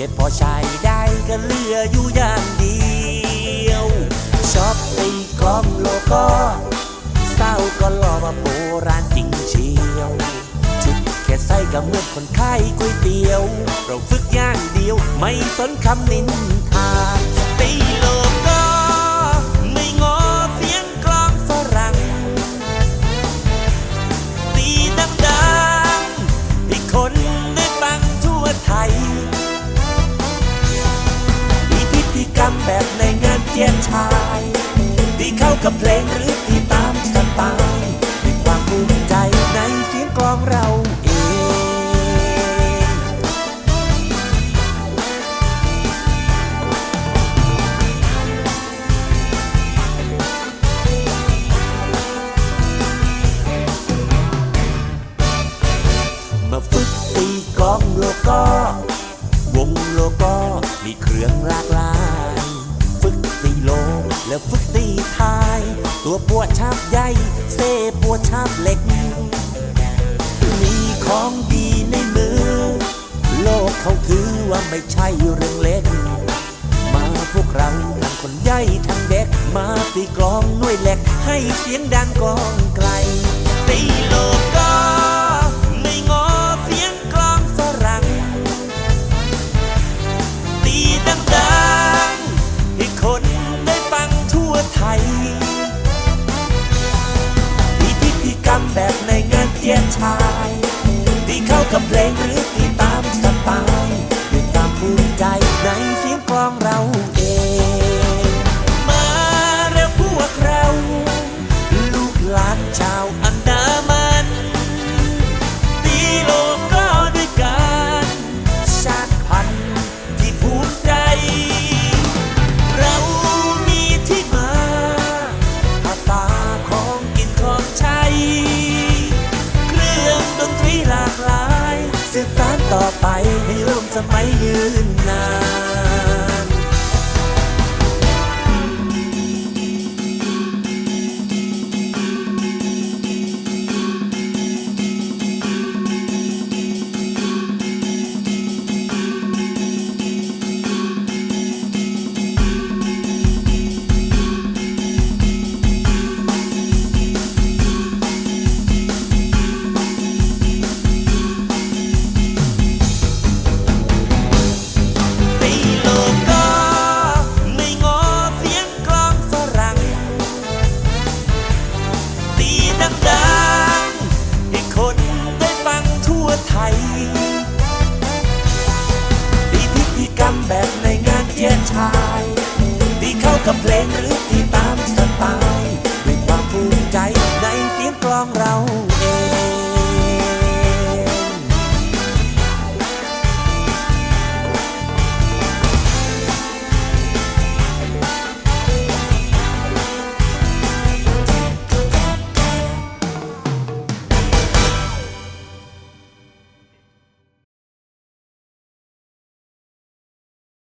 เก็บพอใช้ได้ก็เหลืออยู่อย่างเดียวชอบตีกลอมโลก็เศร้าก็รอว่าโบราณจริงเชียวชุดแค่ใส่กับเมื่อคนไข้ก๋วยเตี๋ยว เราฝึกอย่างเดียวไม่สนคำนินทาตีียนชายที่เข้ากับเพลงหรือที่ตามสไตล์ด้วยความภูมิใจในเสียงกลองเราเองมาฝึกตีกลองโลก็วงโลก็มีเครื่องหลาก แล้วฝึกตีทาย ตัวปวดชาบใหญ่เซปวดชาบเล็ก มีของดีในมือ โลกเขาถือว่าไม่ใช่เรื่องเล็ก มาพวกเราทั้งคนใหญ่ทั้งเด็ก มาตีกลองหน่วยเหล็ก ให้เสียงดังกองไกลตีโลก แบบในงานเทียนชาย ที่เข้ากับเพลงหรือ ต่อไปให้ร่วมสมัยยืนนาน ดีพิธีกรรมแบบในงานเยี่ยชายดีเข้ากับเพลงหรือที่ตามสไตล์ด้วยความภูมิใจในเสียงกลองเรา